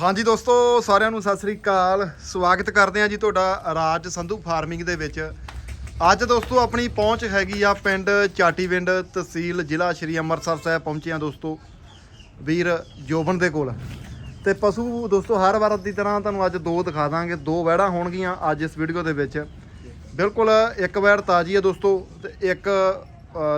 ਹਾਂਜੀ ਦੋਸਤੋ, ਸਾਰਿਆਂ ਨੂੰ ਸਤਿ ਸ੍ਰੀ ਅਕਾਲ। ਸਵਾਗਤ ਕਰਦੇ ਹਾਂ ਜੀ ਤੁਹਾਡਾ ਰਾਜ ਸੰਧੂ ਫਾਰਮਿੰਗ ਦੇ ਵਿੱਚ। ਅੱਜ ਦੋਸਤੋ, ਆਪਣੀ ਪਹੁੰਚ ਹੈਗੀ ਆ ਪਿੰਡ ਚਾਟੀਵਿੰਡ ਤਹਿਸੀਲ ਜ਼ਿਲ੍ਹਾ ਸ਼੍ਰੀ ਅੰਮ੍ਰਿਤਸਰ ਸਾਹਿਬ ਪਹੁੰਚੇ ਆ ਦੋਸਤੋ, ਵੀਰ ਜੋਬਨ ਦੇ ਕੋਲ। ਤੇ ਪਸ਼ੂ ਦੋਸਤੋ, ਹਰ ਵਾਰ ਦੀ ਤਰ੍ਹਾਂ ਤੁਹਾਨੂੰ ਅੱਜ ਦੋ ਦਿਖਾ ਦਾਂਗੇ। ਦੋ ਵਹਿੜਾਂ ਹੋਣਗੀਆਂ ਅੱਜ ਇਸ ਵੀਡੀਓ ਦੇ ਵਿੱਚ। ਬਿਲਕੁਲ ਇੱਕ ਵੈੜ ਤਾਜੀ ਹੈ ਦੋਸਤੋ ਤੇ ਇੱਕ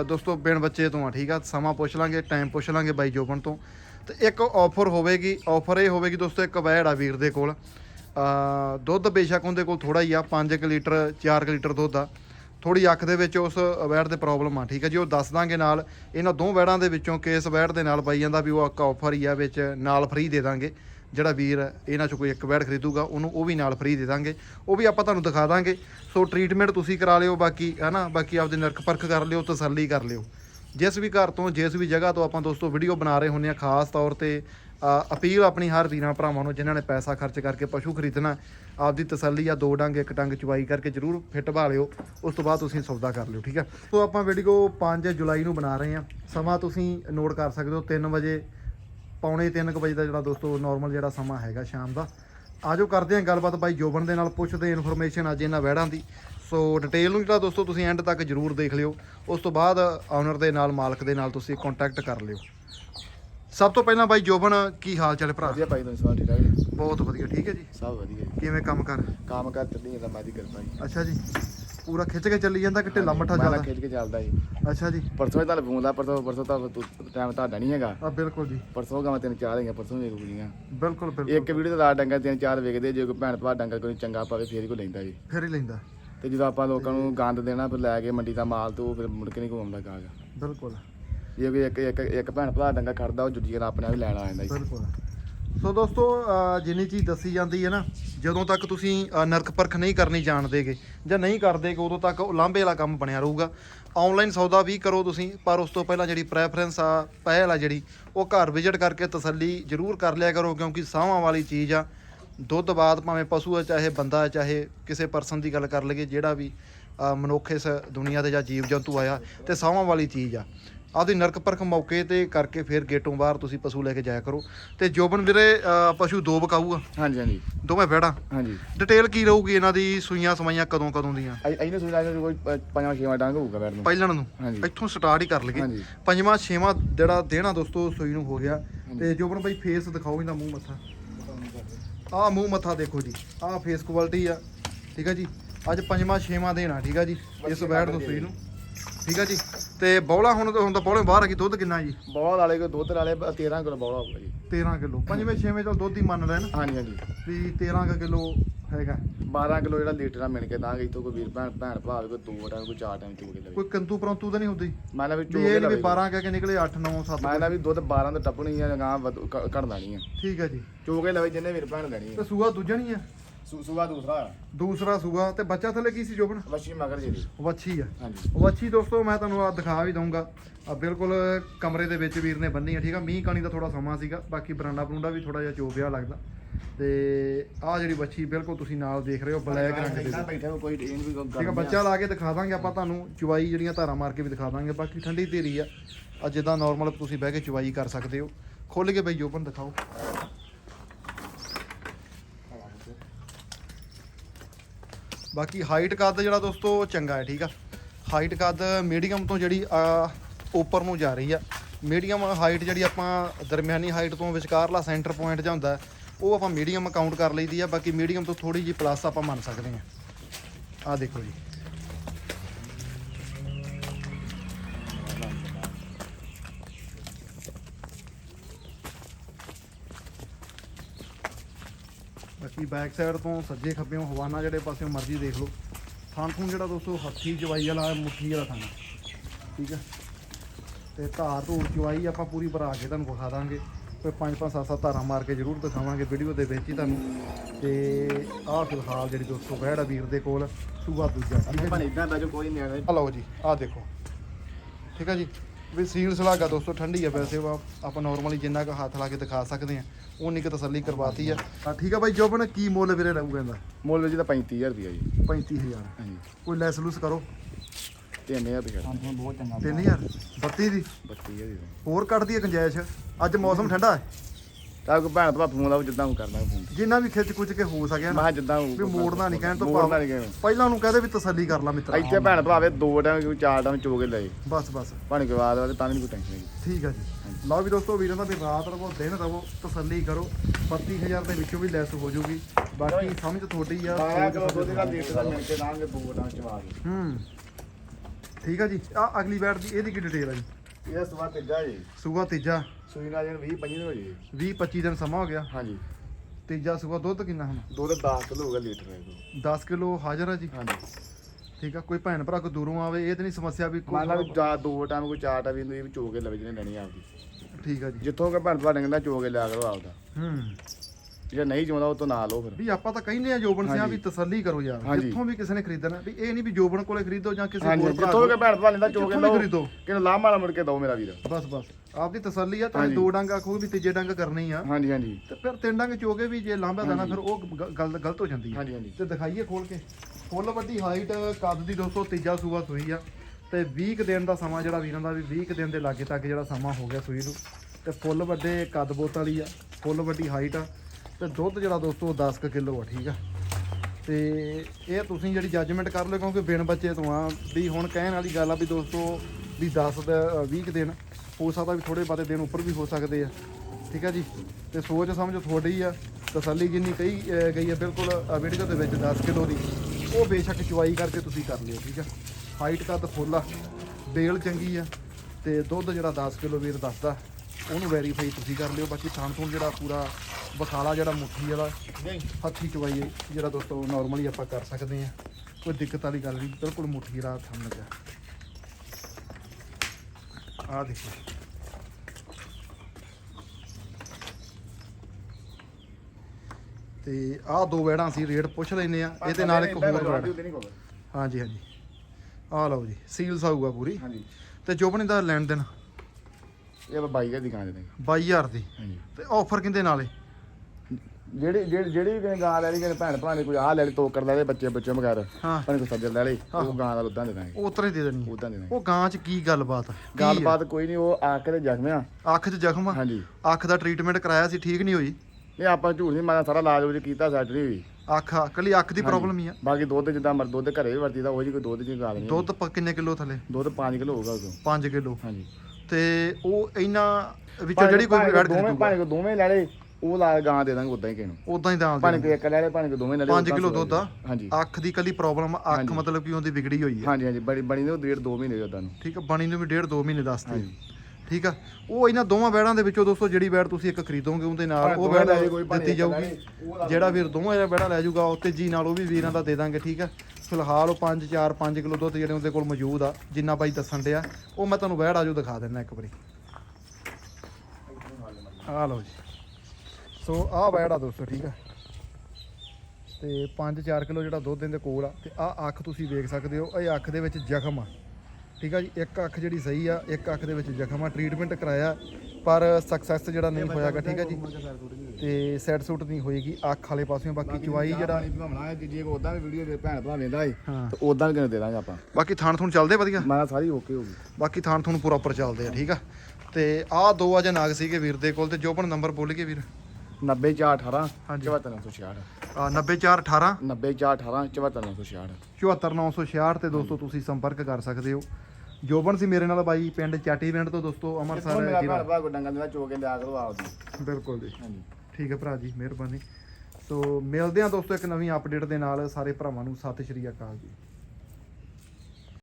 ਦੋਸਤੋ ਬਿਨ ਬੱਚੇ ਤੋਂ ਆ, ਠੀਕ ਆ? ਸਮਾਂ ਪੁੱਛ ਲਾਂਗੇ ਟਾਈਮ ਪੁੱਛ ਲਾਂਗੇ ਬਾਈ ਜੋਬਨ ਤੋਂ। ਤੇ ਇੱਕ ਆਫਰ ਹੋਵੇਗੀ ਆਫਰ ਇਹ ਹੋਵੇਗੀ ਦੋਸਤੋ ਇੱਕ ਵੈੜ ਆ ਵੀਰ ਦੇ ਕੋਲ। ਅ, ਦੁੱਧ ਬੇਸ਼ੱਕ ਉਹਦੇ ਕੋਲ ਥੋੜਾ ਹੀ ਆ 5 ਲੀਟਰ 4 ਲੀਟਰ ਦੁੱਧ ਆ। ਥੋੜੀ ਅੱਖ ਦੇ ਵਿੱਚ ਉਸ ਵੈੜ ਦੇ ਪ੍ਰੋਬਲਮ ਆ ਠੀਕ ਹੈ ਜੀ? ਉਹ ਦੱਸ ਦਾਂਗੇ ਨਾਲ ਇਹਨਾਂ ਦੋ ਵੈੜਾਂ ਦੇ ਵਿੱਚੋਂ ਕਿਸ ਵੈੜ ਦੇ ਨਾਲ ਪਾਈ ਜਾਂਦਾ ਵੀ ਉਹ ਇੱਕ ਆਫਰ ਹੀ ਆ ਵਿੱਚ ਨਾਲ ਫ੍ਰੀ ਦੇ ਦਾਂਗੇ। ਜਿਹੜਾ ਵੀਰ ਇਹਨਾਂ ਚੋਂ ਕੋਈ ਇੱਕ ਵੈੜ ਖਰੀਦੂਗਾ ਉਹਨੂੰ ਉਹ ਵੀ ਨਾਲ ਫ੍ਰੀ ਦੇ ਦਾਂਗੇ। ਉਹ ਵੀ ਆਪਾਂ ਤੁਹਾਨੂੰ ਦਿਖਾ ਦਾਂਗੇ। ਸੋ ਟ੍ਰੀਟਮੈਂਟ ਤੁਸੀਂ ਕਰਾ ਲਿਓ ਬਾਕੀ ਹਨਾ ਬਾਕੀ ਆਪਦੇ ਨਰਕ ਪਰਖ ਕਰ ਲਿਓ ਤਸੱਲੀ ਕਰ ਲਿਓ। ਜਿਸ ਵੀ ਘਰ ਤੋਂ, ਜਿਸ ਵੀ ਜਗ੍ਹਾ ਤੋਂ ਆਪਾਂ ਦੋਸਤੋ ਵੀਡੀਓ ਬਣਾ ਰਹੇ ਹੁੰਦੇ ਆ ਖਾਸ ਤੌਰ ਤੇ ਅਪੀਲ ਆਪਣੀ ਹਰ ਵੀਰਾਂ ਭਰਾਵਾਂ ਨੂੰ, ਜਿਨ੍ਹਾਂ ਨੇ ਪੈਸਾ ਖਰਚ ਕਰਕੇ ਪਸ਼ੂ ਖਰੀਦਣਾ, ਆਪਦੀ ਤਸੱਲੀ ਆ ਦੋ ਡੰਗ, ਇੱਕ ਡੰਗ ਚਵਾਈ ਕਰਕੇ ਜਰੂਰ ਫਿੱਟ ਭਾ ਲਿਓ ਉਸ ਤੋਂ ਬਾਅਦ ਤੁਸੀਂ ਸੌਦਾ ਕਰ ਲਿਓ, ਠੀਕ ਹੈ? ਸੋ ਆਪਾਂ ਵੀਡੀਓ 5 ਜੁਲਾਈ ਨੂੰ ਬਣਾ ਰਹੇ ਹਾਂ। ਸਮਾਂ ਤੁਸੀਂ ਨੋਟ ਕਰ ਸਕਦੇ ਹੋ 3 ਵਜੇ, ਪੌਣੇ 3 ਵਜੇ ਦਾ ਜਿਹੜਾ ਦੋਸਤੋ ਨਾਰਮਲ ਜਿਹੜਾ ਸਮਾਂ ਹੈਗਾ ਸ਼ਾਮ ਦਾ। ਆਜੋ ਕਰਦੇ ਹਾਂ ਗੱਲਬਾਤ, ਬਾਈ ਜੋਬਨ ਦੇ ਨਾਲ ਪੁੱਛਦੇ ਇਨਫੋਰਮੇਸ਼ਨ ਅੱਜ ਇਹਨਾਂ ਵਹਿੜਾਂ ਦੀ। ਸੋ ਡਿਟੇਲ ਨੂੰ ਜਿਹੜਾ ਦੋਸਤੋ ਤੁਸੀਂ ਐਂਡ ਤੱਕ ਜਰੂਰ ਦੇਖ ਲਿਓ। ਉਸ ਤੋਂ ਬਾਅਦ ਓਨਰ ਦੇ ਨਾਲ ਮਾਲਕ ਦੇ ਨਾਲ ਤੁਸੀਂ ਕੰਟੈਕਟ ਕਰ ਲਿਓ। ਸਭ ਤੋਂ ਪਹਿਲਾਂ ਬਾਈ ਜੋਬਨ ਕੀ ਹਾਲ ਚਾਲ ਹੈ ਭਰਾ? ਵਧੀਆ ਭਾਈ ਤੁਹਾਨੂੰ ਸਵਾਲ ਠੀਕ ਜੀ? ਬਹੁਤ ਵਧੀਆ ਠੀਕ ਹੈ ਜੀ? ਸਭ ਵਧੀਆ ਜੀ। ਕਿਵੇਂ ਕੰਮ ਕਰ? ਕੰਮ ਕਰ ਚੱਲੀ ਜਾਂਦਾ ਮਾਦੀ ਕਿਰਪਾ ਜੀ। ਅੱਛਾ ਜੀ। ਪੂਰਾ ਖਿੱਚ ਕੇ ਚੱਲੀ ਜਾਂਦਾ ਕਿ ਢਿੱਲਾ ਮੱਠਾ ਮੈਂ ਤਾਂ ਚੱਲਦਾ ਖਿੱਚ ਕੇ ਚੱਲਦਾ ਜੀ। ਅੱਛਾ ਜੀ। ਪਰਸੋਂ ਹੀ ਤੁਹਾਨੂੰ ਫੋਨ ਦਾ ਪਰਸੋਂ ਪਰਸੋਂ ਤਾਂ ਟਾਈਮ ਤੁਹਾਡਾ ਨਹੀਂ ਹੈਗਾ। ਆ ਬਿਲਕੁਲ ਜੀ। ਪਰਸੋਂ ਗਾ ਮੈਂ ਤਿੰਨ ਚਾਰ ਹੈਗੀਆਂ ਪਰਸੋਂ ਵੇਖ ਗਈਆਂ। ਬਿਲਕੁਲ ਬਿਲਕੁਲ। ਇੱਕ ਵੀਡੀਓ ਦਾ ਡੰਗਾ ਤਿੰਨ ਚਾਰ ਵੇਖਦੇ ਜੇ ਕੋਈ ਭੈਣ ਭਰਾ ਡੰਗਾ ਕੋਈ ਚੰਗਾ ਪਾਵੇ ਫੇਰ ਹੀ ਕੋਈ ਲੈਂਦਾ ਜੀ। ਫਿਰ ਹੀ ਲੈਂਦਾ। ਤੇ ਜਦੋਂ ਆਪਾਂ ਲੋਕਾਂ ਨੂੰ ਗੰਦ ਦੇਣਾ ਫਿਰ ਲੈ ਕੇ ਮੰਡੀ ਦਾ ਮਾਲ ਤੋਂ ਫਿਰ ਮੁੜ ਕੇ ਨਹੀਂ ਘੁੰਮਦਾ ਗਾਗਾ ਬਿਲਕੁਲ। ਜੇ ਕੋਈ ਇੱਕ ਇੱਕ ਇੱਕ ਭੈਣ ਭਰਾ ਡੰਗਾ ਖੜਦਾ ਉਹ ਜੁੱਜੀ ਨਾਲ ਆਪਣੇ ਆਪ ਹੀ ਲੈਣ ਆ ਜਾਂਦਾ ਜੀ ਬਿਲਕੁਲ। ਸੋ ਦੋਸਤੋ ਅਹ ਜਿੰਨੀ ਚੀਜ਼ ਦੱਸੀ ਜਾਂਦੀ ਹੈ ਨਾ ਜਦੋਂ ਤੱਕ ਤੁਸੀਂ ਅਹ ਨਰਕ ਪਰਖ ਨਹੀਂ ਕਰਨੀ ਜਾਣਦੇਗੇ ਜਾਂ ਨਹੀਂ ਕਰਦੇਗੇ ਉਦੋਂ ਤੱਕ ਉਲਾਂਭੇ ਵਾਲਾ ਕੰਮ ਬਣਿਆ ਰਹੂਗਾ। ਆਨਲਾਈਨ ਸੌਦਾ ਵੀ ਕਰੋ ਤੁਸੀਂ ਪਰ ਉਸ ਤੋਂ ਪਹਿਲਾਂ ਜਿਹੜੀ ਪ੍ਰੈਫਰੈਂਸ ਆ ਪਹਿਲ ਆ ਜਿਹੜੀ ਉਹ ਘਰ ਵਿਜ਼ਿਟ ਕਰਕੇ ਤਸੱਲੀ ਜ਼ਰੂਰ ਕਰ ਲਿਆ ਕਰੋ ਕਿਉਂਕਿ ਸਾਹਾਂ ਵਾਲੀ ਚੀਜ਼ ਆ। ਦੁੱਧ ਬਾਦ ਭਾਵੇਂ ਪਸ਼ੂ ਹੈ ਚਾਹੇ ਬੰਦਾ ਹੈ ਚਾਹੇ ਕਿਸੇ ਪਰਸਨ ਦੀ ਗੱਲ ਕਰ ਲਈਏ ਜਿਹੜਾ ਵੀ ਮਨੁੱਖ ਇਸ ਦੁਨੀਆ ਤੇ ਜਾਂ ਜੀਵ ਜੰਤੂ ਆਇਆ ਤੇ ਸਾਹਾਂ ਵਾਲੀ ਚੀਜ਼ ਆ। ਆਪਦੀ ਨਰਕ ਪਰਖ ਮੌਕੇ ਤੇ ਕਰਕੇ ਫਿਰ ਗੇਟੋਂ ਬਾਹਰ ਤੁਸੀਂ ਪਸ਼ੂ ਲੈ ਕੇ ਜਾਇਆ ਕਰੋ। ਤੇ ਜੋਬਨ ਵੀਰੇ ਪਸ਼ੂ ਦੋ ਬਕਾਊ ਆ ਹਾਂਜੀ ਹਾਂਜੀ। ਦੋਵੇਂ ਵਹਿੜਾਂ। ਹਾਂਜੀ। ਡਿਟੇਲ ਕੀ ਰਹੂਗੀ ਇਹਨਾਂ ਦੀ ਸੂਈਆਂ ਸਮਾਈਆਂ ਕਦੋਂ ਕਦੋਂ ਦੀਆਂ? ਇਹਨੇ ਸੁਣਿਆ ਕਿ ਕੋਈ ਪ- ਪੰਜਾਂ ਛੇਵਾਂ ਡੰਗ ਹੋਊਗਾ ਬੈਠ ਨੂੰ। ਪਹਿਲਣ ਨੂੰ। ਇੱਥੋਂ ਸਟਾਰਟ ਹੀ ਕਰ ਲਈਏ। ਪੰਜਵਾਂ ਛੇਵਾਂ ਜਿਹੜਾ ਦੇਣਾ ਦੋਸਤੋ ਸੂਈ ਨੂੰ ਹੋ ਗਿਆ। ਤੇ ਜੋਬਨ ਬਾਈ ਫੇਸ ਦਿਖਾਓ ਇਹਦਾ ਮੂੰਹ ਮੱਥਾ। ਆਹ ਮੂੰਹ ਮੱਥਾ ਦੇਖੋ ਜੀ ਆਹ ਫੇਸ ਕੁਆਲਿਟੀ ਆ ਠੀਕ ਆ ਜੀ? ਅੱਜ ਪੰਜਵਾਂ ਛੇਵਾਂ ਦੇਣਾ ਠੀਕ ਆ ਜੀ? ਇਸ ਵੈੜ ਨੂੰ ਸੂਈ ਨੂੰ ਠੀਕ ਆ ਜੀ? ਤੇ ਬੌਲਾ ਹੁਣ ਹੁਣ ਤਾਂ ਬੌਲੇ ਬਾਹਰ ਆ ਗਈ ਦੁੱਧ ਕਿੰਨਾ ਜੀ? ਬੌਲਾ ਵਾਲੇ ਕੋ ਦੁੱਧ ਵਾਲੇ 13 ਕਿਲੋ ਬੌਲਾ ਹੋਊਗਾ ਜੀ। 13 ਕਿਲੋ ਪੰਜਵੇਂ ਛੇਵੇਂ ਚਲ ਦੁੱਧ ਹੀ ਮੰਨ ਲੈਣ। ਹਾਂਜੀ ਹਾਂਜੀ। ਵੀ 13 ਕਿਲੋ ਹੈਗਾ। 12 ਕਿਲੋ ਜਿਹੜਾ ਲੀਟਰ ਆ ਮਿਲ ਕੇ ਦਾਂਗੇ ਇਤੋਂ ਕੋਈ ਵੀਰ ਭੈਣ ਭੈਣ ਭਰਾ ਕੋਈ ਦੋ ਟਾਈਮ ਕੋਈ ਚਾਰ ਟਾਈਮ ਚੋਕੇ ਲਵੇ। ਕੋਈ ਕੰਤੂ ਪਰੰਤੂ ਤਾਂ ਨਹੀਂ ਹੁੰਦੀ? ਮੈਂ ਨਾ ਵੀ ਵੀ ਚੋਕੇ ਇਹ ਵੀ ਲਵੇ। 12 ਕਹਿ ਕੇ ਨਿਕਲੇ 8 9 7 ਮੈਂ ਨਾ ਵੀ ਦੁੱਧ 12 ਦਾ ਟੱਪਣੀ ਆ ਗਾਂ ਘੜਦਾ ਨਹੀਂ ਆ। ਠੀਕ ਹੈ ਜੀ। ਚੋਕੇ ਲਵੇ ਜਿੰਨੇ ਵੀਰ ਭੈਣ ਲੈਣੀ ਤੇ ਸੂਆ ਦੂਜਾ ਨਹੀਂ ਆ? ਸੂਆ ਦੂਸਰਾ। ਆ। ਦੂਸਰਾ ਸੂਆ ਤੇ ਬੱਚਾ ਥੱਲੇ ਕੀ ਸੀ ਜੋਬਨ? ਵੱਛੀ ਮਗਰ ਜੀ। ਦੀ। ਵੱਛੀ ਆ। ਹਾਂਜੀ। ਵੱਛੀ ਦੋਸਤੋ ਮੈਂ ਤੁਹਾਨੂੰ ਆ ਦਿਖਾ ਵੀ ਦਊਂਗਾ। ਆ ਬਿਲਕੁਲ ਕਮਰੇ ਦੇ ਵਿੱਚ ਵੀਰ ਨੇ ਬੰਨੀ ਆ ਠੀਕ ਆ? ਮੀਂਹ ਕਣੀ ਦਾ ਥੋੜਾ ਸਮਾਂ ਸੀਗਾ ਬਾਕੀ ਬਰਾਂਡਾ ਬਰੂੰਡਾ ਵੀ ਥੋੜਾ ਜਿਹਾ ਚੋਪਿਆ ਲੱਗਦਾ। ਤੇ ਆ ਜਿਹੜੀ ਵੱਛੀ ਬਿਲਕੁਲ ਤੁਸੀਂ ਨਾਲ ਦੇਖ ਰਹੇ ਹੋ ਬਲੈਕ ਰੰਗ ਦੇ ਵਿੱਚ। ਬੈਠਾ ਕੋਈ ਇਹ ਨੀ ਵੀ ਕੋਈ ਠੀਕ ਗੱਲ ਬੱਚਾ ਲਾ ਕੇ ਦਿਖਾ ਦਾਂਗੇ ਆਪਾਂ ਤੁਹਾਨੂੰ ਚੁਵਾਈ ਜਿਹੜੀਆਂ ਧਾਰਾਂ ਮਾਰ ਕੇ ਵੀ ਦਿਖਾ ਦਾਂਗੇ। ਬਾਕੀ ਠੰਡੀ ਧੀਰੀ ਆ ਆ ਜਿੱਦਾਂ ਨਾਰਮਲ ਤੁਸੀਂ ਬਹਿ ਕੇ ਚੁਵਾਈ ਕਰ ਸਕਦੇ ਹੋ। ਖੋਲ ਕੇ ਬਈ ਜੋਬਨ ਦਿਖਾਓ। ਬਾਕੀ ਹਾਈਟ ਕੱਦ ਜਿਹੜਾ ਦੋਸਤੋ ਚੰਗਾ ਹੈ ਠੀਕ ਆ। ਹਾਈਟ ਕੱਦ ਮੀਡੀਅਮ ਤੋਂ ਜਿਹੜੀ ਆ ਉੱਪਰ ਨੂੰ ਜਾ ਰਹੀ ਆ। ਮੀਡੀਅਮ ਹਾਈਟ ਜਿਹੜੀ ਆਪਾਂ ਦਰਮਿਆਨੀ ਹਾਈਟ ਤੋਂ ਵਿਚਕਾਰਲਾ ਸੈਂਟਰ ਪੁਆਇੰਟ ਜਾਂ ਹੁੰਦਾ ਹੈ, ਉਹ ਆਪਾਂ ਮੀਡੀਅਮ ਕਾਊਂਟ ਕਰ ਲਈਦੀ ਆ, ਬਾਕੀ ਮੀਡੀਅਮ ਤੋਂ ਥੋੜੀ ਜਿਹੀ ਪਲੱਸ ਆਪਾਂ ਮੰਨ ਸਕਦੇ ਹਾਂ। ਆ ਦੇਖੋ ਜੀ। ਬਾਕੀ ਬੈਕ ਸਾਈਡ ਤੋਂ ਸੱਜੇ ਖੱਬਿਓਂ ਹਵਾਨਾ ਜਿਹੜੇ ਪਾਸਿਓਂ ਮਰਜ਼ੀ ਦੇਖ ਲਓ। ਥਾਂ ਥੂਣ ਜਿਹੜਾ ਦੋਸਤੋ ਹੱਥੀ ਜਵਾਈ ਵਾਲਾ ਮੁੱਠੀ ਵਾਲਾ ਥਾਂ। ਠੀਕ ਹੈ ਤੇ ਧਾਰ ਧੂਰ ਚਵਾਈ ਆਪਾਂ ਪੂਰੀ ਭਰਾ ਕੇ ਤੁਹਾਨੂੰ ਵਿਖਾ ਦਾਂਗੇ। ਕੋਈ ਪੰਜ ਪੰਜ ਸੱਤ ਸੱਤ ਧਾਰਾਂ ਮਾਰ ਕੇ ਜ਼ਰੂਰ ਦਿਖਾਵਾਂਗੇ ਵੀਡੀਓ ਦੇ ਵਿੱਚ ਹੀ ਤੁਹਾਨੂੰ। ਤੇ ਆਹ ਫਿਲਹਾਲ ਜਿਹੜੀ ਦੋਸਤੋ ਵਹਿੜਾ ਵੀਰ ਦੇ ਕੋਲ ਸੂਆ ਦੂਜਾ ਠੀਕ ਹੈ ਇਦਾਂ ਬਾਜੋ ਕੋਈ ਨਹੀਂ ਆਣਾ ਆ ਲਓ ਜੀ ਆਹ ਦੇਖੋ। ਠੀਕ ਹੈ ਜੀ? ਵੀ ਸੀਲ ਸਲਾਗਾ ਦੋਸਤੋ ਠੰਡੀ ਆ ਵੈਸੇ ਵਾ। ਆਪਾਂ ਨਾਰਮਲੀ ਜਿੰਨਾ ਕੁ ਹੱਥ ਲਾ ਕੇ ਦਿਖਾ ਸਕਦੇ ਆ ਉਨੀ ਕੁ ਤਸੱਲੀ ਕਰਵਾਤੀ ਆ। ਤਾਂ ਠੀਕ ਆ ਬਾਈ ਜੋਬਨ ਕੀ ਮੁੱਲ ਵੀਰੇ ਰਹੂਗਾ ਇਹਦਾ? ਮੁੱਲ ਜੀ ਦਾ 35000 ਰੁਪਿਆ ਜੀ। 35000 ਹਾਂਜੀ। ਕੋਈ ਲੈਸ ਲੂਸ ਕਰੋ। 3000 ਰੁਪਿਆ ਸਾਨੂੰ ਬਹੁਤ ਚੰਗਾ 3000 32 ਦੀ? 32000 ਦੀ ਹੋਰ ਕੱਢਦੀ ਹੈ ਗੁੰਜਾਇਸ਼? ਅੱਜ ਮੌਸਮ ਠੰਡਾ ਹੈ? ਤਾਂ ਕੋਈ ਭੈਣ ਭਰਾ ਫੋਨ ਲਾਓ ਜਿੱਦਾਂ ਉਹ ਕਰਦਾ ਫੋਨ। ਜਿੰਨਾ ਵੀ ਖਿੱਚ ਕੁਚ ਕੇ ਹੋ ਸਕਿਆ ਮੈਂ ਨਾ ਕਿਹਾ ਜਿੱਦਾਂ ਉਹ ਵੀ ਮੋੜਨਾ ਨਹੀਂ ਕਹਿਣ ਤੋਂ ਮੋੜਨਾ ਭਾਵ ਨਹੀਂ ਕਹਿਣ। ਪਹਿਲਾਂ ਉਹਨੂੰ ਕਹਦੇ ਵੀ ਤਸੱਲੀ ਕਰ ਲੈ ਮਿੱਤਰਾ। ਇੱਥੇ ਭੈਣ ਭਰਾਵੇ ਦੋ ਟਾਈਮ ਕੋਈ ਚਾਰ ਟਾਈਮ ਚੋਗੇ ਲਏ। ਬਸ ਬਸ। ਭਾਣ ਕੇ ਬਾਅਦ ਵਾਲੇ ਤਾਂ ਵੀ ਨਹੀਂ ਕੋਈ ਟੈਨਸ਼ਨ ਹੈਗੀ। ਠੀਕ ਆ ਜੀ। ਲਓ ਵੀ ਦੋਸਤੋ ਵੀਰਾਂ ਦਾ ਵੀ ਰਾਤ ਰਵੋ ਦਿਨ ਰਵੋ ਤਸੱਲੀ ਕਰੋ। 35000 ਦੇ ਵਿੱਚੋਂ ਵੀ ਲੈਸ ਹੋ ਜਾਊਗੀ। ਬਾਕੀ ਸਮਝ ਤੁਹਾਡੀ ਆ 12 ਸੋਚ ਕਿਲੋ ਦੁੱਧ ਤੁਹਾਡੀ ਦਾ ਦਾ ਮਿਲ ਕੇ ਦਾਂਗੇ ਦੋ ਟਾਈਮ ਚਵਾ ਕੇ। ਹੂੰ। ਠੀਕ ਆ ਜੀ। ਆ ਅਗਲੀ ਬੈਟ ਦੀ ਇਹਦੀ ਕੀ ਡਿਟੇਲ ਆ ਜੀ? ਇਹ ਸਵਾ ਤੀਜਾ ਜੀ। ਸੂਆ ਤੀਜਾ। ਸੂਈ ਨਾਲ ਜਣ 20 25 ਹੋ ਜੀ 20 25 ਦਿਨ ਸਮਾਂ ਹੋ ਗਿਆ। ਹਾਂਜੀ। ਤੀਜਾ ਸੂਆ ਦੁੱਧ ਕਿੰਨਾ ਹੁਣ? ਦੁੱਧ 10 ਕਿਲੋ ਹੋ ਗਿਆ ਲੀਟਰ ਹੈ 10 ਕਿਲੋ ਹਾਜ਼ਰ ਆ ਜੀ। ਹਾਂਜੀ। ਠੀਕ ਆ ਕੋਈ ਭੈਣ ਭਰਾ ਕੋਈ ਦੂਰੋਂ ਆਵੇ ਇਹ ਤੇ ਨਹੀਂ ਸਮੱਸਿਆ ਵੀ ਮੰਨ ਲਾ ਕੋਈ ਜਾ ਦੋ ਟਾਈਮ ਕੋਈ ਚਾਰ ਟਾਈਮ ਵੀ ਚੋ ਕੇ ਲਵੇ ਜਿਹਨੇ ਲੈਣੀ ਆਪਦੀ। ਠੀਕ ਆ ਜੀ। ਜਿੱਥੋਂ ਕਿ ਭੈਣ ਭਰਾ ਡੰਗਦਾ ਚੋ ਕੇ ਲਿਆ ਕਰੋ ਆਪਦਾ। ਹੂੰ। ਜੇ ਨਹੀਂ ਚਾਹੁੰਦਾ ਉਹ ਤੋਂ ਨਾ ਲਓ ਫਿਰ। ਵੀ ਆਪਾਂ ਤਾਂ ਕਹਿੰਦੇ ਆ ਜੋਬਨ ਸਿਆ। ਵੀ ਤਸੱਲੀ ਕਰੋ ਯਾਰ ਹਾਂਜੀ। ਜਿੱਥੋਂ ਵੀ ਕਿਸੇ ਨੇ ਖਰੀਦਣਾ ਵੀ ਇਹ ਨਹੀਂ ਵੀ ਜੋਬਨ ਕੋਲੇ ਖਰੀਦੋ ਜਾਂ ਕਿਸੇ ਹਾਂਜੀ ਹੋਰ ਭਰਾ ਜਿੱਥੋਂ ਕਿ ਕੋਲ। ਭੈਣ ਭਰਾ ਲੈਂਦਾ ਚੋ ਕੇ ਜਿੱਥੋਂ ਵੀ ਲਓ। ਖਰੀਦੋ। ਕਿਨੂੰ ਲਾਹ ਮਾਲਾ ਮੁੜ ਕੇ ਦੋ ਮੇਰਾ ਵੀਰ। ਬਸ ਬਸ। ਆਪਦੀ ਤਸੱਲੀ ਆ ਤਾਂ ਹਾਂਜੀ। ਦੋ ਡੰਗ ਆਖੋ ਵੀ ਤੀਜੇ ਡੰਗ ਕਰਨੀ ਆ। ਹਾਂਜੀ ਹਾਂਜੀ। ਤੇ ਫਿਰ ਤਿੰਨ ਡੰਗ ਚੋਗੇ ਵੀ ਜੇ ਲਾਂਭਾ ਦੇਣਾ ਫਿਰ ਉਹ ਗ- ਗੱਲ ਗਲਤ ਹੋ ਜਾਂਦੀ ਹੈ ਹਾਂਜੀ ਹਾਂਜੀ। ਤੇ ਦਿਖਾਈਏ ਖੋਲ ਕੇ। ਫੁੱਲ ਵੱਡੀ ਹਾਈਟ ਕੱਦ ਦੀ ਦੋਸਤੋ ਤੀਜਾ ਸੂਆ ਸੂਈ ਆ। ਤੇ 20 ਕੁ ਦਿਨ ਦਾ ਸਮਾਂ ਜਿਹੜਾ ਵੀਰਾਂ ਦਾ ਵੀ 20 ਕੁ ਦਿਨ ਦੇ ਲਾਗੇ ਤੱਕ ਜਿਹੜਾ ਸਮਾਂ ਹੋ ਗਿਆ ਸੂਈ ਨੂੰ। ਤੇ ਫੁੱਲ ਵੱਡੇ ਕੱਦ ਬੋਤ ਵਾਲੀ ਆ। ਫੁੱਲ ਵੱਡੀ ਹਾਈਟ ਆ। ਤੇ ਦੁੱਧ ਜਿਹੜਾ ਦੋਸਤੋ 10 ਕੁ ਕਿਲੋ ਆ, ਠੀਕ ਆ। ਤੇ ਇਹ ਤੁਸੀਂ ਜਿਹੜੀ ਜੱਜਮੈਂਟ ਕਰ ਲਿਓ, ਕਿਉਂਕਿ ਬਿਨ ਬੱਚੇ ਤੋਂ ਆ, ਵੀ ਹੁਣ ਕਹਿਣ ਵਾਲੀ ਗੱਲ ਆ ਵੀ ਦੋਸਤੋ ਵੀ 10 ਦਾ 20 ਕੁ ਦਿਨ ਹੋ ਸਕਦਾ ਵੀ ਥੋੜੇ ਬਾਤੇ ਦਿਨ ਉੱਪਰ ਵੀ ਹੋ ਸਕਦੇ ਆ, ਠੀਕ ਆ ਜੀ। ਤੇ ਸੋਚ ਸਮਝ ਤੁਹਾਡੀ ਆ, ਤਸੱਲੀ ਜਿੰਨੀ ਕਹੀ ਗਈ ਆ ਬਿਲਕੁਲ ਵੀਡੀਓ ਦੇ ਵਿੱਚ 10 ਕਿਲੋ ਦੀ, ਉਹ ਬੇਸ਼ੱਕ ਚੁਆਈ ਕਰਕੇ ਤੁਸੀਂ ਕਰ ਲਿਓ, ਠੀਕ ਆ। ਹਾਈਟ ਕੱਦ ਫੁੱਲ ਆ, ਬੇਲ ਚੰਗੀ ਆ, ਤੇ ਦੁੱਧ ਜਿਹੜਾ 10 ਕਿਲੋ ਵੀਰ ਦੱਸਦਾ, ਉਹਨੂੰ ਵੈਰੀਫਾਈ ਤੁਸੀਂ ਕਰ ਲਿਓ, ਬਾਕੀ ਥਾਣ ਥੂਣ ਜਿਹੜਾ ਪੂਰਾ ਬਖਾਲਾ ਜਿਹੜਾ ਮੁੱਠੀ ਵਾਲਾ ਹੱਥੀ ਚਵਾਈ ਹੈ, ਜਿਹੜਾ ਦੋਸਤੋ ਨਾਰਮਲੀ ਆਪਾਂ ਕਰ ਸਕਦੇ ਆ ਕੋਈ ਦਿੱਕਤ ਵਾਲੀ ਗੱਲ ਨਹੀਂ ਬਿਲਕੁਲ ਮੁੱਠੀ ਰਾਤ ਥੰਮ ਲੱਗਾ ਆ ਦੇਖੋ। ਤੇ ਆਹ ਦੋ ਵੈੜਾਂ ਸੀ ਰੇਟ ਪੁੱਛ ਲੈਨੇ ਆ ਇਹਦੇ ਨਾਲ ਇੱਕ ਹੋਰ ਵੈੜ ਹਾਂਜੀ ਹਾਂਜੀ। ਆਹ ਲਓ ਜੀ ਸੀਲਸ ਆਊਗਾ ਪੂਰੀ। ਹਾਂਜੀ। ਤੇ ਜੋਬਨ ਦਾ ਲੈਣ ਦੇਣ? ਇਹ ਬਾਈ ਦੀ ਦੁਕਾਨ ਦੇ 22000 ਦੀ? ਹਾਂਜੀ। ਤੇ ਆਫਰ ਕਿੰਦੇ ਨਾਲੇ ਜਿਹੜੀ ਜਿਹੜੀ ਜਿਹੜੀ ਵੀ ਗਾਂ ਲੈ ਲਈ ਕਿਸੇ ਭੈਣ ਭਰਾ ਨੇ ਕੋਈ ਆਹ ਲੈ ਲਈ ਤੋਕਰ ਲੈ ਲਈ ਬੱਚੇ ਬੱਚੇ ਮਗਰ। ਹਾਂ। ਭਾਵੇਂ ਕੋਈ ਸੱਜਰ ਲੈ ਲਈ ਉਹ ਗਾਂ ਦਾ ਉਦਾਂ ਦੇ ਦਾਂਗੇ ਉਹ ਉਤਰੇ ਦੇ ਦੇਣੀ। ਉਦਾਂ ਦੇ ਦਾਂਗੇ ਉਹ ਗਾਂ ਚ ਕੀ ਗੱਲਬਾਤ? ਆ? ਕੀ ਆ? ਗੱਲਬਾਤ ਕੋਈ ਨਹੀਂ ਉਹ ਆ ਕੇ ਤੇ ਜ਼ਖਮਿਆ ਅੱਖ 'ਚ ਜ਼ਖਮ ਆ? ਹਾਂਜੀ। ਅੱਖ ਦਾ ਟ੍ਰੀਟਮੈਂਟ ਕਰਾਇਆ ਸੀ ਠੀਕ ਨਹੀਂ ਹੋਈ? ਨਹੀਂ ਆਪਾਂ ਝੂਠ ਨਹੀਂ ਮਾਰਿਆ ਸਾਰਾ ਇਲਾਜ ਉਹ ਕੀਤਾ ਨਹੀਂ ਹੋਈ ਅੱਖ ਆ, ਕੱਲੀ ਅੱਖ ਦੀ ਪ੍ਰੋਬਲਮ ਹੀ ਆ। ਬਾਕੀ ਦੁੱਧ ਜਿੱਦਾਂ ਮਰ ਦੁੱਧ ਘਰੇ ਵੀ ਵਰਤੀਦਾ ਉਹ ਜੀ ਕੋਈ ਦੁੱਧ ਦੀ ਗੱਲ ਨਹੀਂ ਦੁੱਧ ਪ- ਕਿੰਨੇ ਕਿਲੋ ਥੱਲੇ? ਦੁੱਧ 5 ਕਿਲੋ ਹੋਊਗਾ ਉਦੋਂ। 5 ਕਿਲੋ। ਹਾਂਜੀ। ਤੇ ਉਹ ਇਹਨਾਂ ਵਿੱਚੋਂ ਜਿਹੜੀ ਕੋਈ ਭਾਵੇਂ ਵੈੜ ਦੋਵੇਂ ਭਾਵੇਂ ਕੋ ਦੋਵੇਂ ਲੈ ਲੈ ਉਹ ਲਾ ਗਾਂ ਦੇ ਦਾਂਗੇ ਉਦਾਂ ਹੀ ਕਿਨੂੰ ਉਦਾਂ ਹੀ ਦਾਲ ਭਾਵੇਂ ਦੇ ਕੋ ਇੱਕ ਲੈ ਲੈ ਭਾਵੇਂ ਦੋਵੇਂ ਲੈ ਲੈ 5 ਉਦਾਂ ਕਿਲੋ ਦੁੱਧ ਆ। ਹਾਂਜੀ। ਅੱਖ ਦੀ ਕੱਲੀ ਪ੍ਰੋਬਲਮ ਅੱਖ। ਮਤਲਬ ਕਿ ਉਹਦੀ ਵਿਗੜੀ ਹੋਈ ਹੈ। ਹਾਂਜੀ ਹਾਂਜੀ ਬੜੀ ਬਣੀ ਨੇ ਉਹ ਡੇਢ ਦੋ ਮਹੀਨੇ ਉਦਾਂ ਨੂੰ। ਠੀਕ ਆ ਬਣੀ ਨੂੰ ਵੀ ਡੇਢ 2 ਮਹੀਨੇ ਦੱਸਦੇ ਠੀਕ ਆ ਉਹ ਇਹਨਾਂ ਦੋਵਾਂ ਵੈੜਾਂ ਦੇ ਵਿੱਚੋਂ ਦੋਸਤੋ ਜਿਹੜੀ ਵੈੜ ਤੁਸੀਂ ਇੱਕ ਖਰੀਦੋਗੇ ਉਹਦੇ ਨਾਲ ਭਾਵੇਂ ਉਹ ਕੋਈ ਭਾਵੇਂ ਦਿੱਤੀ ਜਾਊਗੀ। ਜਿਹੜਾ ਵੀਰ ਦੋਵਾਂ ਜਿਹੜਾ ਵੈੜਾ ਲੈ ਜਾਊਗਾ ਉਹ ਤੇਜੀ ਨਾਲ ਉਹ ਵੀ ਵੀਰਾਂ ਦਾ ਦੇ ਦਾਂਗੇ ਠੀਕ ਆ। ਫਿਲਹਾਲ ਉਹ 5 4 5 ਕਿਲੋ ਦੁੱਧ ਜਿਹੜੇ ਉਹਦੇ ਕੋਲ ਮੌਜੂਦ ਆ ਜਿੰਨਾ ਬਾਈ ਦੱਸਣ ਡਿਆ ਉਹ ਮੈਂ ਤੁਹਾਨੂੰ ਵੈੜ ਆਜੋ ਦਿਖਾ ਦਿੰਦਾ ਇੱਕ ਵਾਰੀ। ਆ ਲਓ ਜੀ। ਸੋ ਆਹ ਵੈੜ ਆ ਦੋਸਤੋ ਠੀਕ ਆ। ਤੇ 5-4 ਕਿਲੋ ਜਿਹੜਾ ਦੁੱਧ ਇਹਦੇ ਕੋਲ ਆ ਤੇ ਆਹ ਅੱਖ ਤੁਸੀਂ ਵੇਖ ਸਕਦੇ ਹੋ ਇਹ ਅੱਖ ਦੇ ਵਿੱਚ ਜ਼ਖਮ ਆ। ਠੀਕ ਆ ਜੀ ਇੱਕ ਅੱਖ ਜਿਹੜੀ ਸਹੀ ਆ ਇੱਕ ਅੱਖ ਦੇ ਵਿੱਚ ਜ਼ਖਮ ਆ ਟ੍ਰੀਟਮੈਂਟ ਕਰਾਇਆ ਪਰ ਸਕਸੈਸ ਜਿਹੜਾ ਨਹੀਂ ਹੋਇਆਗਾ ਠੀਕ ਆ ਜੀ। ਤੇ ਸੈਟ ਸੂਟ ਨਹੀਂ ਹੋਏਗੀ ਅੱਖ ਵਾਲੇ ਪਾਸਿਓਂ ਬਾਕੀ ਚਵਾਈ ਜਿਹੜਾ ਭਾਵਨਾ ਹੈ ਜੇ ਕੋ ਉਦਾਂ ਵੀ ਵੀਡੀਓ ਦੇ ਭੈਣ ਭਰਾ ਵੇਂਦਾ ਏ ਤੇ ਉਦਾਂ ਵੀ ਕਿਨੂੰ ਦੇ ਦਾਂਗੇ ਆਪਾਂ? ਬਾਕੀ ਥਾਣ ਥੂਣ ਚੱਲਦੇ ਵਧੀਆ? ਮਾਰਾ ਸਾਰੀ ਓਕੇ ਹੋ ਗਈ। ਬਾਕੀ ਥਾਣ ਥੂਣ ਪ੍ਰੋਪਰ ਚੱਲਦੇ ਆ ਠੀਕ ਆ। ਤੇ ਆਹ ਦੋ ਅਜੇ ਨਾਗ ਸੀਗੇ ਵੀਰ ਦੇ ਕੋਲ ਤੇ ਜੋਬਨ ਨੰਬਰ ਬੋਲੀਏ ਵੀਰ। 90418 ਹਾਂਜੀ। 74966 ਆ 90418 90418 74966 74966 ਤੇ ਦੋਸਤੋ ਤੁਸੀਂ ਸੰਪਰਕ ਕਰ ਸਕਦੇ ਹੋ। ਜੋਬਨ ਸੀ ਮੇਰੇ ਨਾਲ ਬਾਈ ਪਿੰਡ ਚਾਟੀ ਪਿੰਡ ਤੋਂ ਦੋਸਤੋ ਅੰਮ੍ਰਿਤਸਰ ਮੇਰਾ ਡੰਗਾ ਲਿਆ ਕਰੋ ਬਿਲਕੁਲ ਜੀ। ਹਾਂਜੀ। ਠੀਕ ਹੈ ਭਰਾ ਜੀ ਮਿਹਰਬਾਨੀ। ਸੋ ਮਿਲਦੇ ਹਾਂ ਦੋਸਤੋ ਇੱਕ ਨਵੀਂ ਅਪਡੇਟ ਦੇ ਨਾਲ ਸਾਰੇ ਭਰਾਵਾਂ ਨੂੰ। ਸਤਿ ਸ਼੍ਰੀ ਅਕਾਲ ਜੀ।